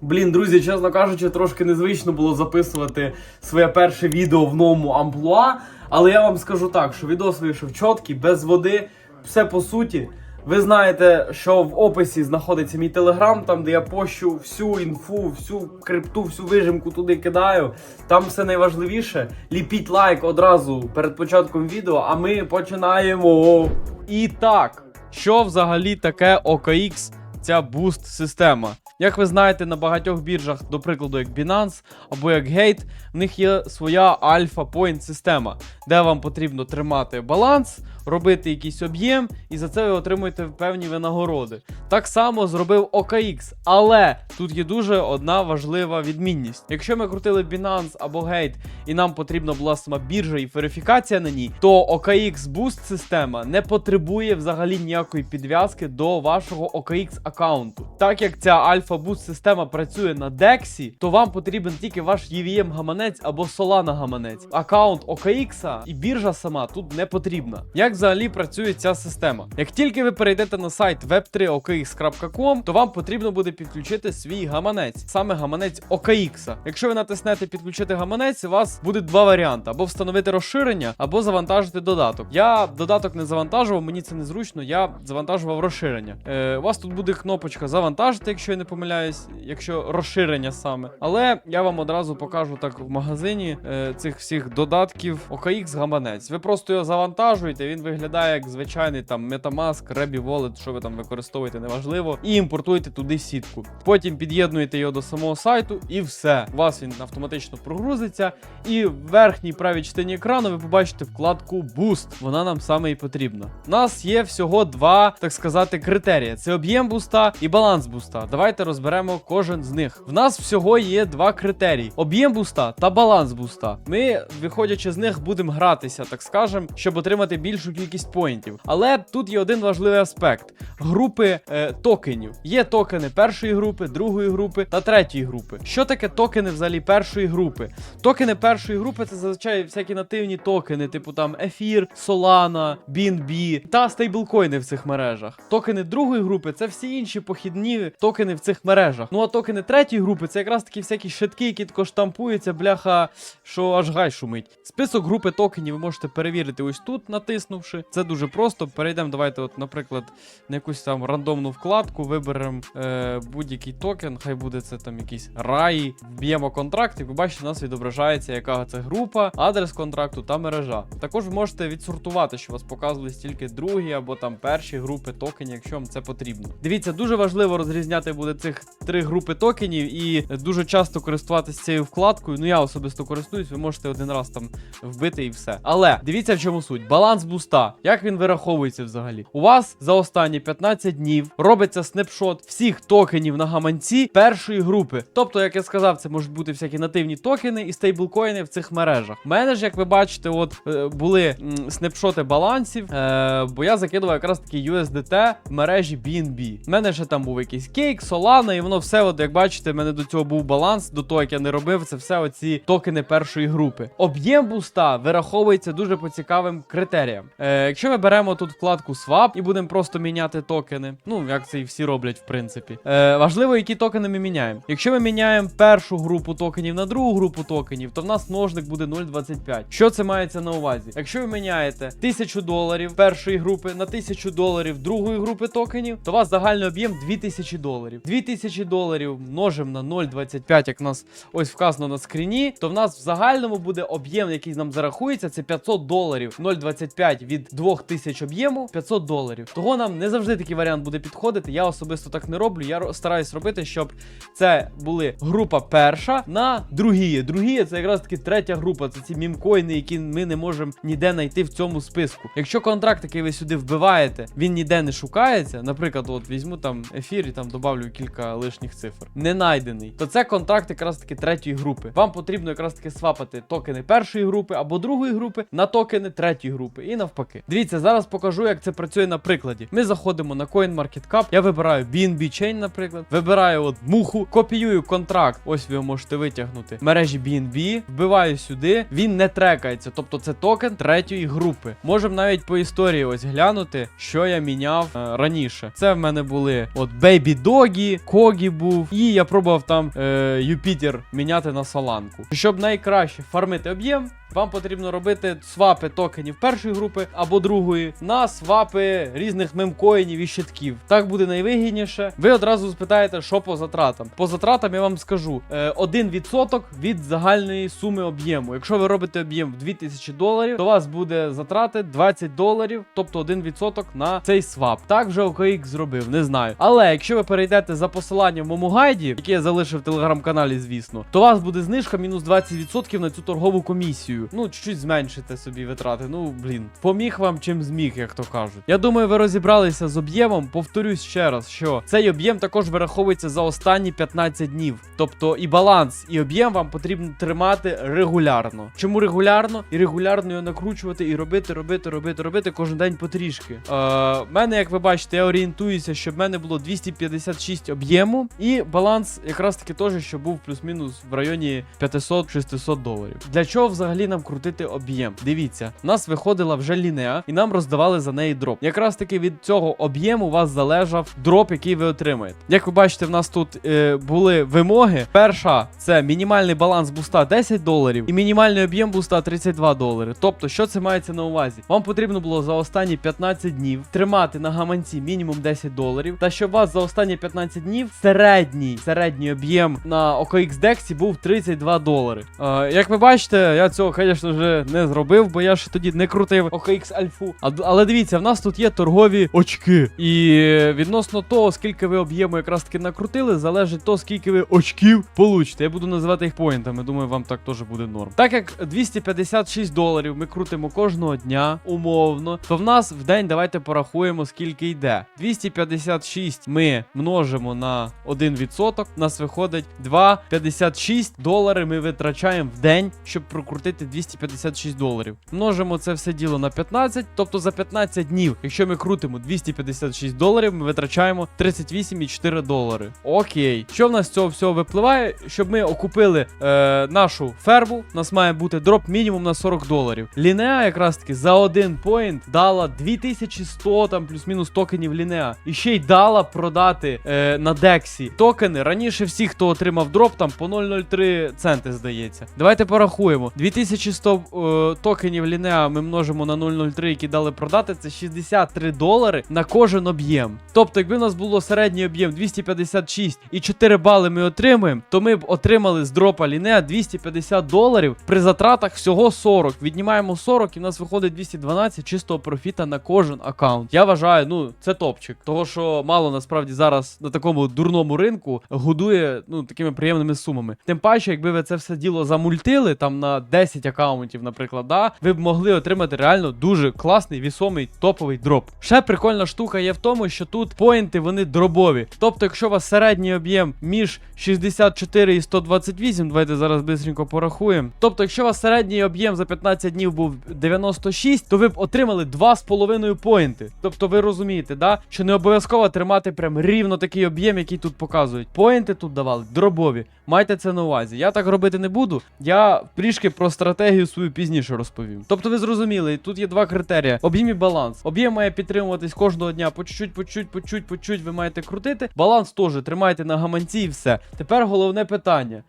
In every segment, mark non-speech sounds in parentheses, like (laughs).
Блін, друзі, чесно кажучи, трошки незвично було записувати своє перше відео в новому амплуа. Але я вам скажу так, що відос вийшов чіткий, без води, все по суті. Ви знаєте, що в описі знаходиться мій телеграм, там де я пощу всю інфу, всю крипту, всю вижимку туди кидаю. Там все найважливіше. Ліпіть лайк одразу перед початком відео, а ми починаємо. І так, що взагалі таке OKX, ця буст система? Як ви знаєте, на багатьох біржах, до прикладу, як Binance або як Gate, в них є своя альфа point система, де вам потрібно тримати баланс, робити якийсь об'єм, і за це ви отримуєте певні винагороди. Так само зробив OKX, але тут є дуже одна важлива відмінність. Якщо ми крутили Binance або Gate, і нам потрібна була сама біржа і верифікація на ній, то OKX Boost система не потребує взагалі ніякої підв'язки до вашого OKX аккаунту. Так як ця Alpha Boost система працює на DEX, то вам потрібен тільки ваш EVM гаманець або Solana гаманець. Аккаунт OKX і біржа сама тут не потрібна. Як взагалі працює ця система? Як тільки ви перейдете на сайт web3okx.com, то вам потрібно буде підключити свій гаманець, саме гаманець OKX. Якщо ви натиснете підключити гаманець, у вас буде два варіанти: або встановити розширення, або завантажити додаток. Я додаток не завантажував, мені це незручно. Я завантажував розширення. Е, у вас тут буде кнопочка завантажити, якщо я не помиляюсь, якщо розширення саме. Але я вам одразу покажу так в магазині е, цих всіх додатків OKX гаманець. Ви просто його завантажуєте, він виглядає як звичайний там Metamask, Rebby Wallet, що ви там використовуєте, неважливо, і імпортуєте туди сітку. Потім під'єднуєте його до самого сайту, і все. У вас він автоматично прогрузиться. І в верхній правій частині екрану ви побачите вкладку Boost. Вона нам саме і потрібна. У нас є всього два, так сказати, критерії: це об'єм буста і баланс буста. Давайте розберемо кожен з них. В нас всього є два критерії: об'єм буста та баланс буста. Ми, виходячи з них, будемо гратися, так скажем, щоб отримати більшу кількість поінтів. Але тут є один важливий аспект: групи е, токенів. Є токени першої групи, другої групи та третьої групи. Що таке токени взагалі першої групи? Токени першої групи це зазвичай всякі нативні токени, типу там Ефір, Solana, BNB та стейблкоїни в цих мережах. Токени другої групи це всі інші похідні токени в цих мережах. Ну а токени третьої групи це якраз такі всякі шитки, які тако штампуються, бляха, що аж гай шумить. Список групи токенів ви можете перевірити ось тут, натиснувши. Це дуже просто. Перейдемо, давайте, от, наприклад, на якусь там рандомну вкладку, виберемо е, будь-який токен, хай буде це там якийсь рай, вб'ємо контракт, і ви бачите, у нас відображається, яка це група, адрес контракту та мережа. Також ви можете відсортувати, що вас показувались тільки другі або там перші групи токенів, якщо вам це потрібно. Дивіться, дуже важливо розрізняти буде цих три групи токенів і дуже часто користуватися цією вкладкою. Ну я особисто користуюсь, ви можете один раз там вбити і все. Але дивіться, в чому суть. Баланс буста. Як він вираховується взагалі? У вас за останні 15 днів робиться снапшот всіх токенів на гаманці першої групи. Тобто, як я сказав, це можуть бути всякі нативні токени і стейблкоїни в цих мережах. У мене ж, як ви бачите, от е, були снапшоти балансів, е, бо я закидував якраз таки USDT в мережі BNB. У мене ще там був якийсь кейк, Solana, і воно все, от як бачите, в мене до цього був баланс, до того як я не робив, це все оці токени першої групи. Об'єм буста вираховується дуже по цікавим критеріям. Е, якщо ми беремо тут вкладку Swap і будемо просто міняти токени, ну як це і всі роблять, в принципі. Е, важливо, які токени ми міняємо. Якщо ми міняємо першу групу токенів на другу групу токенів, то в нас множник буде 0,25. Що це мається на увазі? Якщо ви міняєте 1000 доларів першої групи на 1000 доларів другої групи токенів, то у вас загальний об'єм 2000 доларів. 2000 доларів множимо на 0,25, як в нас ось вказано на скріні, то в нас в загальному буде об'єм, який нам зарахується, це 500 доларів. 0,25 від 2000 об'єму 500 доларів. Того нам не завжди такий варіант буде підходити. Я особисто так не роблю. Я стараюсь робити, щоб це були група перша на другі. Другі це якраз таки третя група. Це ці мімкоїни, які ми не можемо ніде знайти в цьому списку. Якщо контракт, який ви сюди вбиваєте, він ніде не шукається. Наприклад, от візьму там ефір і там добавлю кілька лишніх цифр. Не найдений. То це контракт якраз таки третьої групи. Вам потрібно якраз таки свапати токени першої групи або другої групи на токени третьої групи. І навпаки. Навпаки. Дивіться, зараз покажу, як це працює на прикладі. Ми заходимо на CoinMarketCap, я вибираю BNB Chain, наприклад, вибираю от муху, копіюю контракт. Ось ви можете витягнути мережі BNB, вбиваю сюди. Він не трекається, тобто це токен третьої групи. Можемо навіть по історії ось глянути, що я міняв е, раніше. Це в мене були от Baby Doggy, Когі був, і я пробував там е, Юпітер міняти на Соланку. Щоб найкраще фармити об'єм. Вам потрібно робити свапи токенів першої групи або другої на свапи різних мемкоїнів і щитків. Так буде найвигідніше. Ви одразу спитаєте, що по затратам. По затратам я вам скажу е, 1% від загальної суми об'єму. Якщо ви робите об'єм в 2000 доларів, то у вас буде затрати 20 доларів, тобто 1% на цей свап. Так вже OKX зробив, не знаю. Але якщо ви перейдете за посиланням в моєму гайді, який я залишив в телеграм-каналі, звісно, то у вас буде знижка мінус 20% на цю торгову комісію. Ну, чуть-чуть зменшите собі витрати. Ну, блін, поміг вам чим зміг, як то кажуть. Я думаю, ви розібралися з об'ємом. Повторюсь ще раз, що цей об'єм також вираховується за останні 15 днів. Тобто і баланс, і об'єм вам потрібно тримати регулярно. Чому регулярно? І регулярно його накручувати і робити, робити, робити, робити кожен день потрішки. Е, мене, як ви бачите, я орієнтуюся, щоб в мене було 256 об'єму, і баланс якраз таки теж, щоб був плюс-мінус в районі 500-600 доларів. Для чого взагалі нам крутити об'єм? Дивіться, в нас виходила вже лінеа, і нам роздавали за неї дроп. Якраз таки від цього об'єму у вас залежав дроп, який ви отримаєте. Як ви бачите, в нас тут е, були вимоги. Перша це мінімальний баланс буста 10 доларів і мінімальний об'єм буста 32 долари. Тобто, що це мається на увазі? Вам потрібно було за останні 15 днів тримати на гаманці мінімум 10 доларів. Та щоб у вас за останні 15 днів середній середній об'єм на OKX Дексі був 32 долари. Е, як ви бачите, я цього, звісно, вже не зробив, бо я ж тоді не крутив OKX Альфу. А, але дивіться, в нас тут є торгові очки. І відносно того, скільки ви об'єму якраз таки накрутили, залежить то, скільки ви очків получите. Я буду називати їх поінтами. Думаю, вам так теж буде норм. Так як 256 доларів ми крутимо кожного дня, умовно, то в нас в день давайте порахуємо, скільки йде. 256 ми множимо на 1%. У нас виходить 2,56 долари ми витрачаємо в день, щоб прокрутити 256 доларів. Множимо це все діло на 15, тобто за 15 днів, якщо ми крутимо 256 доларів, ми витрачаємо 38,4 долари. Окей. Що в нас з цього всього випливає? Щоб ми окупили е, нашу ферму, у нас має бути дроп мінімум на 40 доларів. Лінеа якраз таки за один поінт дала 2100 там плюс-мінус токенів Лінеа. І ще й дала продати е, на Дексі токени. Раніше всі, хто отримав дроп, там по 0,03 центи, здається. Давайте порахуємо. 2100 е, токенів Лінеа ми множимо на 0,03, які дали продати. Це 63 долари на кожен об'єм. Тобто, якби у нас було середній об'єм 256 і 4 бали ми отримуємо, то ми б отримали з дропа Лінеа 250 доларів при затратах всього 40. Віднімаємо 40 і в нас виходить 212 чистого профіта на кожен аккаунт. Я вважаю, ну це топчик. Того, що мало насправді зараз на такому дурному ринку годує ну такими приємними сумами. Тим паче, якби ви це все діло замультили там на 10 аккаунтів, наприклад, да, ви б могли отримати реально дуже класний, вісомий топовий дроп. Ще прикольна штука є в тому, що тут поінти вони дробові. Тобто, якщо у вас середній об'єм між 64 і 128, давайте зараз бистренько порахуємо. Тобто, якщо у вас середній об'єм за 15 днів був 96, то ви б отримали 2,5 поінти. Тобто ви розумієте, да? що не обов'язково тримати прям рівно такий об'єм, який тут показують. Поінти тут давали дробові. Майте це на увазі. Я так робити не буду. Я трішки про стратегію свою пізніше розповім. Тобто ви зрозуміли, тут є два критерії: об'єм і баланс. Об'єм має підтримуватись кожного дня по чуть-чуть, по чуть, по чуть, по чуть ви маєте крутити. Баланс теж тримайте на гаманці і все. Тепер головне питання.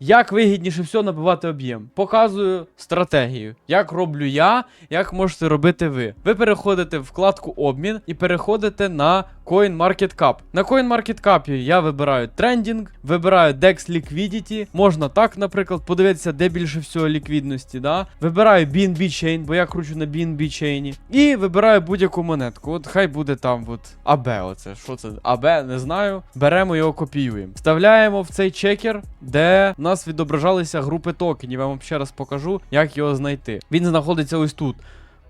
Як вигідніше все набивати об'єм? Показую стратегію. Як роблю я, як можете робити ви. Ви переходите в вкладку обмін і переходите на CoinMarketCap. На CoinMarketCap я вибираю трендінг, вибираю DEX Liquidity. Можна так, наприклад, подивитися, де більше всього ліквідності. Да? Вибираю BNB Chain, бо я кручу на BNB Chain. І вибираю будь-яку монетку. От хай буде там от AB. Оце. Що це? AB, не знаю. Беремо його, копіюємо. Вставляємо в цей чекер, де у нас відображалися групи токенів. Я вам ще раз покажу, як його знайти. Він знаходиться ось тут.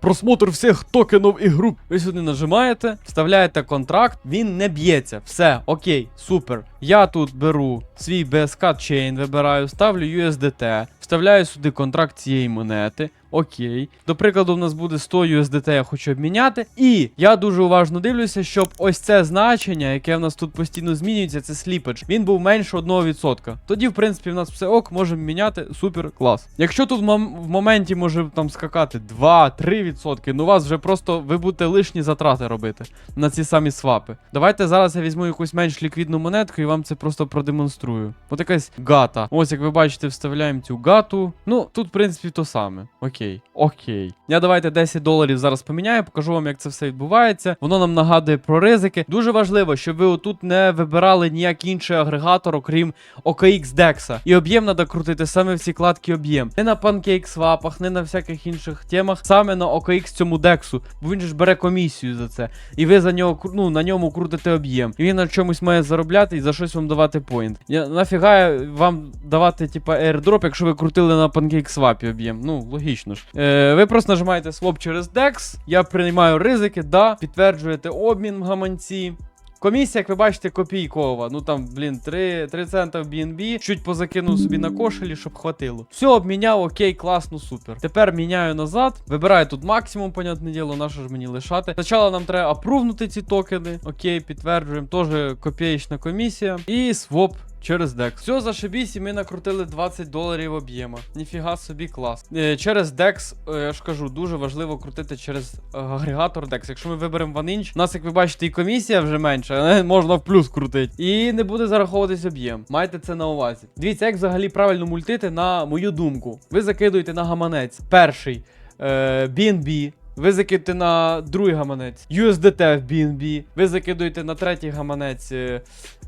Просмотр всіх токенів і груп. Ви сюди нажимаєте, вставляєте контракт, він не б'ється. Все, окей, супер. Я тут беру свій BSK Chain, вибираю, ставлю USDT, вставляю сюди контракт цієї монети. Окей. До прикладу, в нас буде 100 USDT, я хочу обміняти. І я дуже уважно дивлюся, щоб ось це значення, яке в нас тут постійно змінюється, це сліпедж, він був менше 1%. Тоді, в принципі, в нас все ок, можемо міняти. Супер клас. Якщо тут в моменті може там скакати 2-3%, ну у вас вже просто ви будете лишні затрати робити на ці самі свапи. Давайте зараз я візьму якусь менш ліквідну монетку і вам це просто продемонструю. От якась гата. Ось як ви бачите, вставляємо цю гату. Ну, тут, в принципі, то саме. Окей. Окей. Я давайте 10 доларів зараз поміняю, покажу вам, як це все відбувається. Воно нам нагадує про ризики. Дуже важливо, щоб ви отут не вибирали ніякий інший агрегатор, окрім OKX DEX. І об'єм треба крутити саме в ці кладки об'єм. Не на PancakeSwap, не на всяких інших темах, саме на OKX цьому дексу. Бо він ж бере комісію за це. І ви за нього ну, на ньому крутите об'єм. І він на чомусь має заробляти і за щось вам давати поінт. Я нафіга вам давати, типа, airdrop, якщо ви крутили на PancakeSwap об'єм. Ну, логічно ж. Е, ви просто нажимаєте своп через DEX. Я приймаю ризики, да, підтверджуєте обмін в гаманці. Комісія, як ви бачите, копійкова. Ну там, блін, 3, 3 цента в BNB. Чуть позакинув собі на кошелі, щоб хватило. Все, обміняв, окей, класно, супер. Тепер міняю назад. Вибираю тут максимум, понятне діло, на що ж мені лишати. Спочатку нам треба апрувнути ці токени. Окей, підтверджуємо. Теж копієчна комісія. І своп. Через DEX. Все, зашибісь, і ми накрутили 20 доларів об'єма. Ніфіга собі клас. Е, через DEX, е, я ж кажу, дуже важливо крутити через е, агрегатор DEX. Якщо ми виберемо OneInch, у нас, як ви бачите, і комісія вже менша, але (laughs) можна в плюс крутити. І не буде зараховуватись об'єм. Майте це на увазі. Дивіться, як взагалі правильно мультити, на мою думку. Ви закидуєте на гаманець перший BNB. Ви закидуєте на другий гаманець USDT в BNB. Ви закидуєте на третій гаманець е,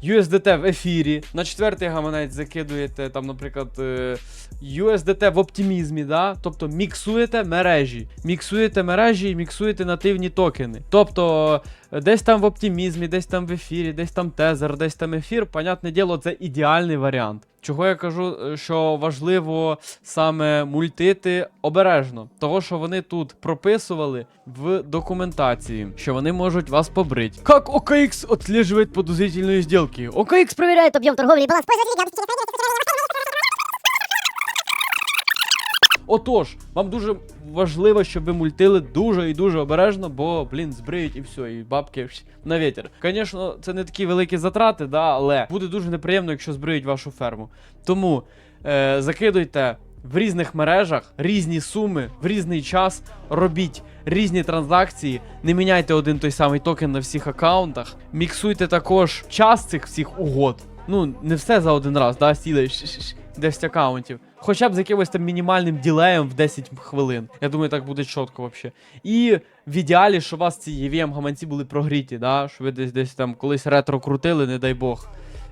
USDT в ефірі. На четвертий гаманець закидуєте там, наприклад, е, USDT в оптимізмі, да? тобто міксуєте мережі. Міксуєте мережі і міксуєте нативні токени. Тобто е, десь там в оптимізмі, десь там в ефірі, десь там тезер, десь там ефір. Понятне діло, це ідеальний варіант. Чого я кажу, е, що важливо саме мультити обережно, того що вони тут прописували в документації, що вони можуть вас побрити. Як OKX отслеживает подозрительные зділки? OKX перевіряє об'єм торговли и баланс. Отож, вам дуже важливо, щоб ви мультили дуже і дуже обережно, бо, блін, збриють і все, і бабки на вітер. Звісно, це не такі великі затрати, да, але буде дуже неприємно, якщо збриють вашу ферму. Тому е, закидуйте в різних мережах різні суми в різний час, робіть різні транзакції, не міняйте один той самий токен на всіх аккаунтах, міксуйте також час цих всіх угод. Ну, не все за один раз, да, сіли 10 аккаунтів. Хоча б з якимось там мінімальним ділеєм в 10 хвилин. Я думаю, так буде чітко взагалі. І в ідеалі, що у вас ці EVM гаманці були прогріті, да? що ви десь десь там колись ретро крутили, не дай Бог.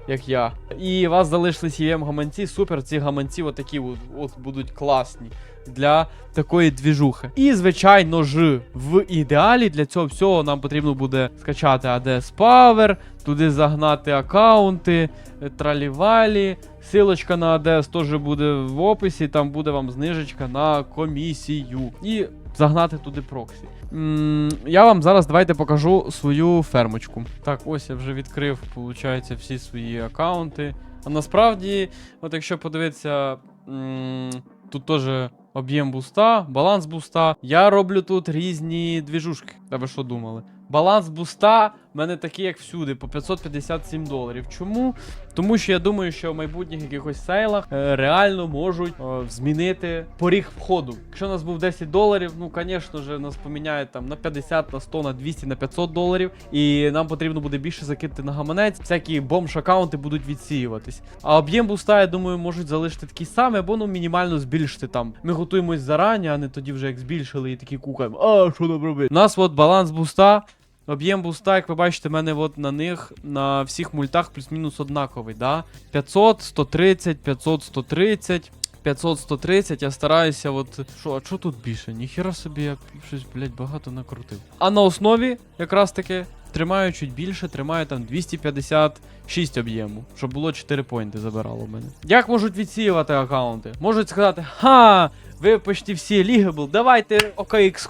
Як я. І у вас залишились EVM гаманці, супер, ці гаманці отакі от, от будуть класні для такої двіжухи. І, звичайно ж, в ідеалі для цього всього нам потрібно буде скачати ADS Power, туди загнати аккаунти, е, тралівалі. Силочка на ADS теж буде в описі, там буде вам знижечка на комісію. І загнати туди проксі. М, я вам зараз давайте покажу свою фермочку. Так, ось я вже відкрив, виходить, всі свої аккаунти. А насправді, от якщо подивитися, м, тут теж об'єм буста, баланс буста. Я роблю тут різні двіжушки. Та ви що думали? Баланс буста в мене такий, як всюди, по 557 доларів. Чому? Тому що я думаю, що в майбутніх якихось сейлах е, реально можуть е, змінити поріг входу. Якщо у нас був 10 доларів, ну, звісно ж, нас поміняють там на 50, на 100, на 200, на 500 доларів. І нам потрібно буде більше закинути на гаманець. Всякі бомж-аккаунти будуть відсіюватись. А об'єм буста, я думаю, можуть залишити такий самий, або ну мінімально збільшити там. Ми готуємось зарані, а не тоді вже як збільшили і такі кукаємо. А, що нам робити? У нас от баланс буста. Об'єм буста, як ви бачите, в мене от на них на всіх мультах плюс-мінус однаковий, да? 500, 130, 500, 130. 500, 130, я стараюся, от. Що, а що тут більше? Ніхіра собі я щось, блядь, багато накрутив. А на основі, якраз таки, тримаю чуть більше, тримаю там 256 об'єму, щоб було 4 поінти забирало в мене. Як можуть відсіювати аккаунти? Можуть сказати, ха, ви почти всі лігабл, давайте OKX.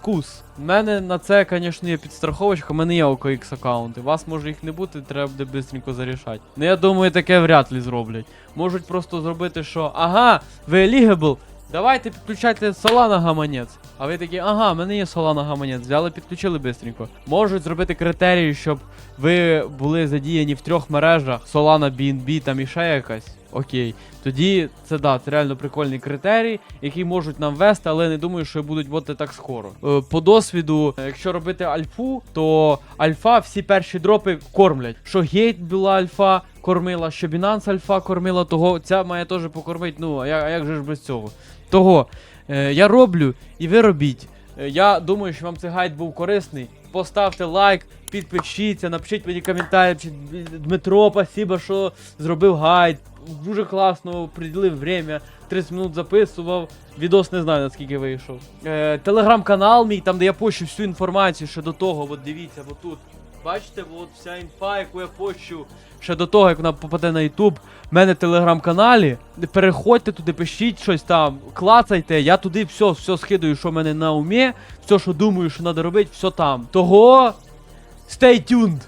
У мене на це, звісно, є підстраховочка, у мене є OKX аккаунти. У вас може їх не бути, треба буде швидко зарішати. Ну я думаю, таке вряд ли зроблять. Можуть просто зробити, що ага, ви лігабл, давайте підключайте Solana гаманець. А ви такі, ага, в мене є Solana гаманець, взяли, підключили бистренько. Можуть зробити критерії, щоб ви були задіяні в трьох мережах Solana, BNB там і ще якась. Окей. Тоді це да, це реально прикольний критерій, який можуть нам ввести, але не думаю, що будуть бути так скоро. Е, по досвіду, якщо робити альфу, то альфа всі перші дропи кормлять. Що гейт була альфа кормила, що Binance альфа кормила, того ця має теж покормити. Ну, а як же ж без цього? Того е, я роблю і ви робіть. Е, Я думаю, що вам цей гайд був корисний. Поставте лайк, підпишіться, напишіть мені коментарі. Чи Дмитро, спасибо, що зробив гайд. Дуже класно приділив время. 30 минут записував. Відос не знаю наскільки вийшов. Е, Телеграм-канал мій, там де я пощу всю інформацію ще до того. От дивіться, от тут. Бачите, от вся інфа, яку я пощу ще до того, як вона попаде на YouTube. В мене телеграм-каналі. Переходьте туди, пишіть щось там, клацайте. Я туди все, все скидаю, що в мене на умі, все, що думаю, що треба робити, все там. Того stay tuned.